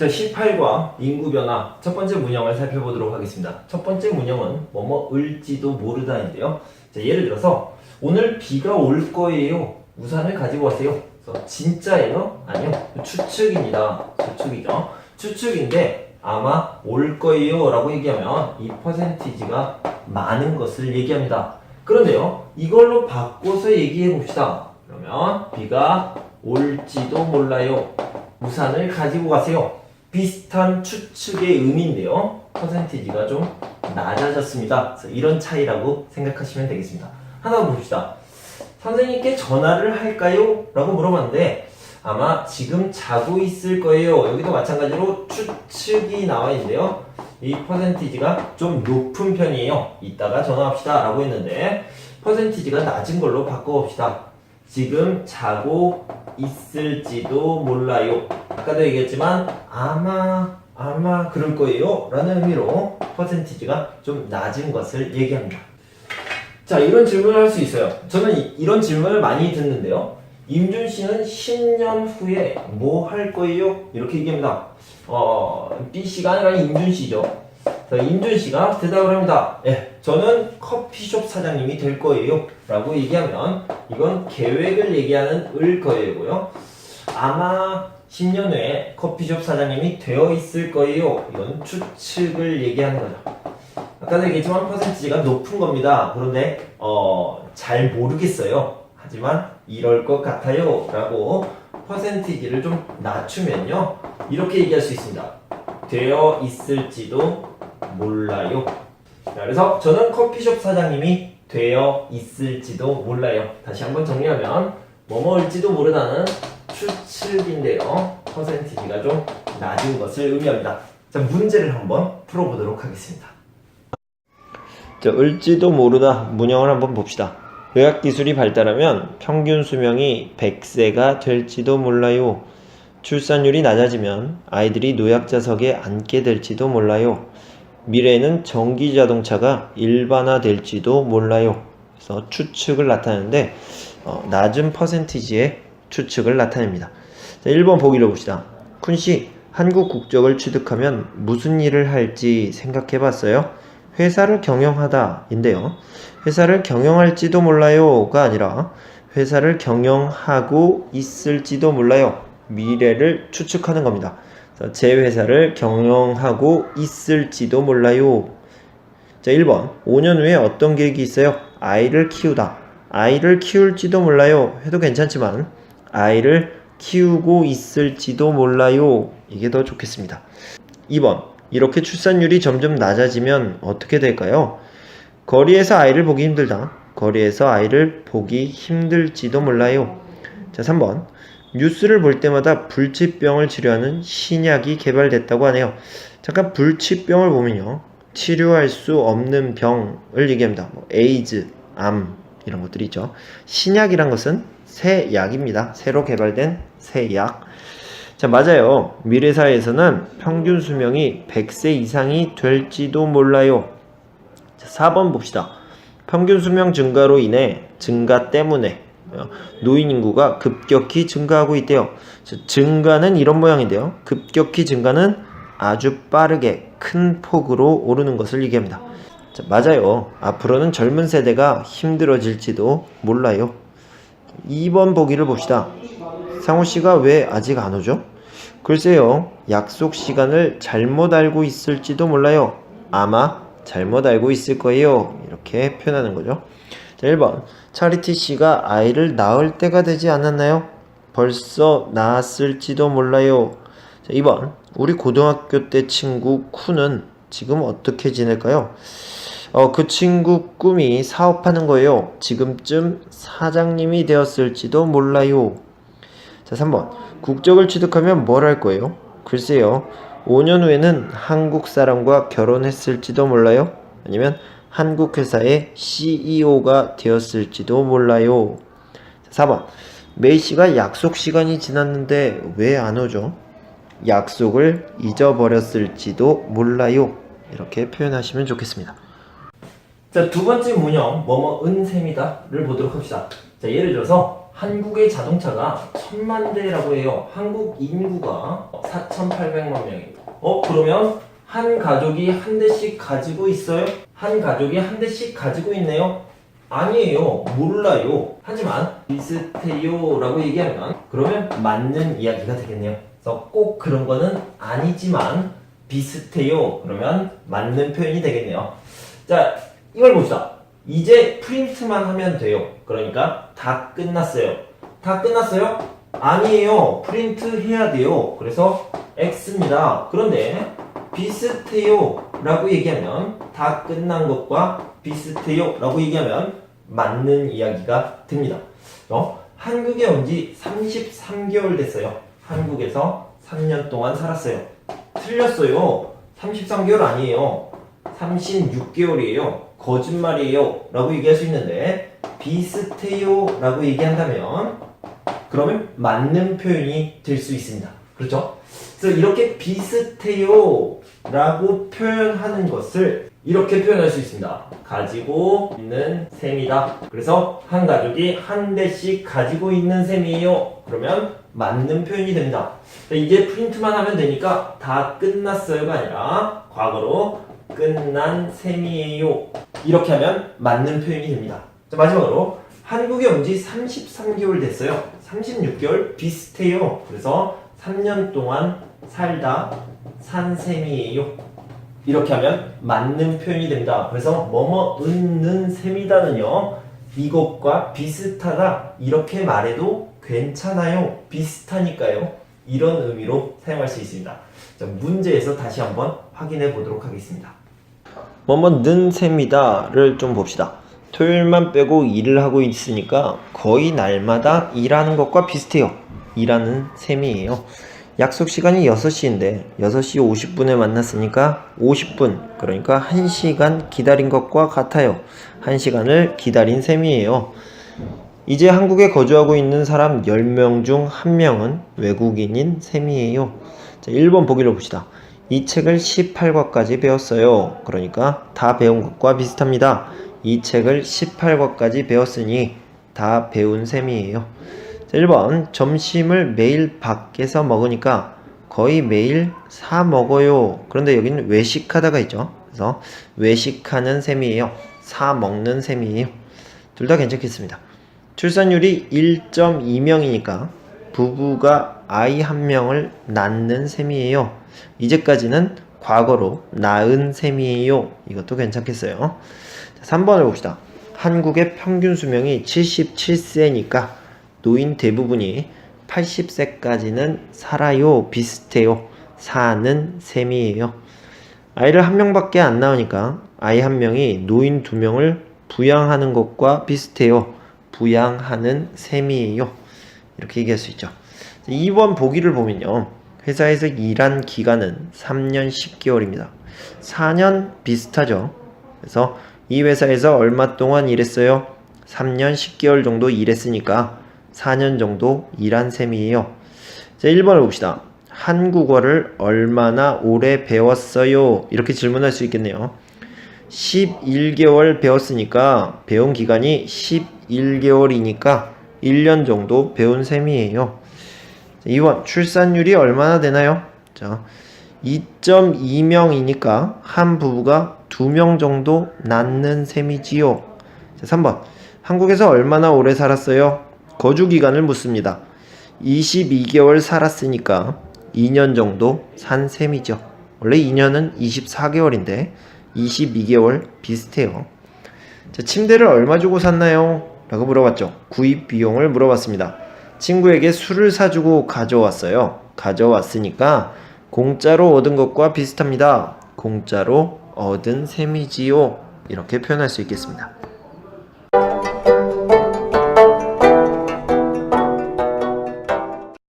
자, 18과 인구 변화 첫 번째 문형을 살펴보도록 하겠습니다. 첫 번째 문형은 뭐뭐 을지도 모르다인데요. 자, 예를 들어서 오늘 비가 올 거예요. 우산을 가지고 왔어요. 그래서 진짜예요? 아니요. 추측입니다. 추측이죠. 추측인데 아마 올 거예요 라고 얘기하면 이 퍼센티지가 많은 것을 얘기합니다. 그런데요. 이걸로 바꿔서 얘기해 봅시다. 그러면 비가 올지도 몰라요. 우산을 가지고 가세요. 비슷한 추측의 의미인데요. 퍼센티지가 좀 낮아졌습니다. 그래서 이런 차이라고 생각하시면 되겠습니다. 하나 봅시다. 선생님께 전화를 할까요? 라고 물어봤는데 아마 지금 자고 있을 거예요. 여기도 마찬가지로 추측이 나와 있는데요. 이 퍼센티지가 좀 높은 편이에요. 이따가 전화합시다. 라고 했는데 퍼센티지가 낮은 걸로 바꿔봅시다. 지금 자고 있을지도 몰라요. 아까도 얘기했지만 아마 아마 그럴 거예요. 라는 의미로 퍼센티지가 좀 낮은 것을 얘기합니다. 자, 이런 질문을 할 수 있어요. 저는 이, 이런 질문을 많이 듣는데요. 임준 씨는 10년 후에 뭐 할 거예요? 이렇게 얘기합니다. 어, B 씨가 아니라 임준 씨죠. 자, 임준 씨가 대답을 합니다. 예, 저는 커피숍 사장님이 될 거예요. 라고 얘기하면 이건 계획을 얘기하는 을 거예요고요. 아마 10년 후에 커피숍 사장님이 되어 있을 거예요. 이건 추측을 얘기하는 거죠. 아까도 얘기했지만 퍼센티지가 높은 겁니다. 그런데 어, 잘 모르겠어요. 하지만 이럴 것 같아요. 라고 퍼센티지를 좀 낮추면요. 이렇게 얘기할 수 있습니다. 되어 있을지도 몰라요. 자, 그래서 저는 커피숍 사장님이 되어 있을지도 몰라요. 다시 한번 정리하면 뭐뭐일지도 모르다는 추측인데요. 퍼센티지가 좀 낮은 것을 의미합니다. 자, 문제를 한번 풀어보도록 하겠습니다. 자, 을지도 모르다 문형을 한번 봅시다. 의학 기술이 발달하면 평균 수명이 100세가 될지도 몰라요. 출산율이 낮아지면 아이들이 노약자석에 앉게 될지도 몰라요. 미래에는 전기 자동차가 일반화될지도 몰라요. 그래서 추측을 나타내는데 어, 낮은 퍼센티지의 추측을 나타냅니다. 자, 1번 보기를 봅시다. 쿤 씨, 한국 국적을 취득하면 무슨 일을 할지 생각해 봤어요? 회사를 경영하다인데요. 회사를 경영할지도 몰라요가 아니라 회사를 경영하고 있을지도 몰라요. 미래를 추측하는 겁니다. 제 회사를 경영하고 있을지도 몰라요. 자, 1번. 5년 후에 어떤 계획이 있어요? 아이를 키우다. 아이를 키울지도 몰라요. 해도 괜찮지만 아이를 키우고 있을지도 몰라요. 이게 더 좋겠습니다. 2번. 이렇게 출산율이 점점 낮아지면 어떻게 될까요? 거리에서 아이를 보기 힘들다. 거리에서 아이를 보기 힘들지도 몰라요. 자, 3번. 뉴스를 볼 때마다 불치병을 치료하는 신약이 개발됐다고 하네요. 잠깐 불치병을 보면요. 치료할 수 없는 병을 얘기합니다. 뭐 에이즈, 암 이런 것들이 있죠. 신약이란 것은 새 약입니다. 새로 개발된 새 약. 자, 맞아요. 미래사회에서는 평균 수명이 100세 이상이 될지도 몰라요. 자, 4번 봅시다. 평균 수명 증가로 인해 증가 때문에 어, 노인 인구가 급격히 증가하고 있대요. 자, 증가는 이런 모양인데요. 급격히 증가는 아주 빠르게 큰 폭으로 오르는 것을 얘기합니다. 자, 맞아요. 앞으로는 젊은 세대가 힘들어질지도 몰라요. 2번 보기를 봅시다. 상호 씨가 왜 아직 안 오죠? 글쎄요, 약속 시간을 잘못 알고 있을지도 몰라요. 아마 잘못 알고 있을 거예요. 이렇게 표현하는 거죠. 자, 1번. 차리티 씨가 아이를 낳을 때가 되지 않았나요? 벌써 낳았을지도 몰라요. 자, 2번. 우리 고등학교 때 친구 쿠는 지금 어떻게 지낼까요? 어, 그 친구 꿈이 사업하는 거예요. 지금쯤 사장님이 되었을지도 몰라요. 자, 3번. 국적을 취득하면 뭘 할 거예요? 글쎄요. 5년 후에는 한국 사람과 결혼했을지도 몰라요. 아니면 한국 회사의 CEO가 되었을지도 몰라요. 자, 4번. 메이 씨가 약속 시간이 지났는데 왜 안 오죠? 약속을 잊어버렸을지도 몰라요. 이렇게 표현하시면 좋겠습니다. 자, 두 번째 문형, 뭐뭐 은 셈이다를 보도록 합시다. 자, 예를 들어서 한국의 자동차가 천만 대라고 해요. 한국 인구가 4,800만 명입니다. 어, 그러면 한 가족이 한 대씩 가지고 있어요? 한 가족이 한 대씩 가지고 있네요? 아니에요. 몰라요. 하지만 비슷해요 라고 얘기하면 그러면 맞는 이야기가 되겠네요. 그래서 꼭 그런 거는 아니지만 비슷해요. 그러면 맞는 표현이 되겠네요. 자, 이걸 봅시다. 이제 프린트만 하면 돼요. 그러니까 다 끝났어요. 다 끝났어요? 아니에요. 프린트 해야 돼요. 그래서 X입니다. 그런데 비슷해요. 라고 얘기하면 다 끝난 것과 비슷해요. 라고 얘기하면 맞는 이야기가 됩니다. 어? 한국에 온 지 33개월 됐어요. 한국에서 3년 동안 살았어요. 틀렸어요. 33개월 아니에요. 36개월이에요. 거짓말이에요. 라고 얘기할 수 있는데, 비슷해요. 라고 얘기한다면, 그러면 맞는 표현이 될 수 있습니다. 그렇죠? 그래서 이렇게 비슷해요. 라고 표현하는 것을 이렇게 표현할 수 있습니다. 가지고 있는 셈이다. 그래서 한 가족이 한 대씩 가지고 있는 셈이에요. 그러면 맞는 표현이 됩니다. 이제 프린트만 하면 되니까 다 끝났어요가 아니라 과거로 끝난 셈이에요. 이렇게 하면 맞는 표현이 됩니다. 자, 마지막으로 한국에 온 지 33개월 됐어요. 36개월 비슷해요. 그래서 3년 동안 살다 산 셈이에요. 이렇게 하면 맞는 표현이 됩니다. 그래서 뭐뭐 은는 셈이다는요. 이것과 비슷하다 이렇게 말해도 괜찮아요. 비슷하니까요. 이런 의미로 사용할 수 있습니다. 자, 문제에서 다시 한번 확인해 보도록 하겠습니다. 뭐뭐 는 셈이다를 좀 봅시다. 토요일만 빼고 일을 하고 있으니까 거의 날마다 일하는 것과 비슷해요. 일하는 셈이에요. 약속 시간이 6시인데 6시 50분에 만났으니까 50분 그러니까 1시간 기다린 것과 같아요. 1시간을 기다린 셈이에요. 이제 한국에 거주하고 있는 사람 10명 중 1명은 외국인인 셈이에요. 자, 1번 보기를 봅시다. 이 책을 18과까지 배웠어요. 그러니까 다 배운 것과 비슷합니다. 이 책을 18과까지 배웠으니 다 배운 셈이에요. 자, 1번 점심을 매일 밖에서 먹으니까 거의 매일 사 먹어요. 그런데 여기는 외식하다가 있죠. 그래서 외식하는 셈이에요. 사 먹는 셈이에요. 둘 다 괜찮겠습니다. 출산율이 1.2명이니까 부부가 아이 한 명을 낳는 셈이에요. 이제까지는 과거로 낳은 셈이에요. 이것도 괜찮겠어요. 자, 3번을 봅시다. 한국의 평균 수명이 77세니까 노인 대부분이 80세까지는 살아요. 비슷해요. 사는 셈이에요. 아이를 한 명밖에 안 낳으니까 아이 한 명이 노인 두 명을 부양하는 것과 비슷해요. 부양하는 셈이에요. 이렇게 얘기할 수 있죠. 2번 보기를 보면요. 회사에서 일한 기간은 3년 10개월입니다. 4년 비슷하죠. 그래서 이 회사에서 얼마 동안 일했어요? 3년 10개월 정도 일했으니까 4년 정도 일한 셈이에요. 자, 1번을 봅시다. 한국어를 얼마나 오래 배웠어요? 이렇게 질문할 수 있겠네요. 11개월 배웠으니까 배운 기간이 11개월이니까 1년 정도 배운 셈이에요. 2번 출산율이 얼마나 되나요? 자, 2.2명이니까 한 부부가 2명 정도 낳는 셈이지요. 자, 3번 한국에서 얼마나 오래 살았어요? 거주 기간을 묻습니다. 22개월 살았으니까 2년 정도 산 셈이죠. 원래 2년은 24개월인데 22개월 비슷해요. 자, 침대를 얼마 주고 샀나요? 라고 물어봤죠. 구입 비용을 물어봤습니다. 친구에게 술을 사주고 가져왔어요. 가져왔으니까 공짜로 얻은 것과 비슷합니다. 공짜로 얻은 셈이지요. 이렇게 표현할 수 있겠습니다.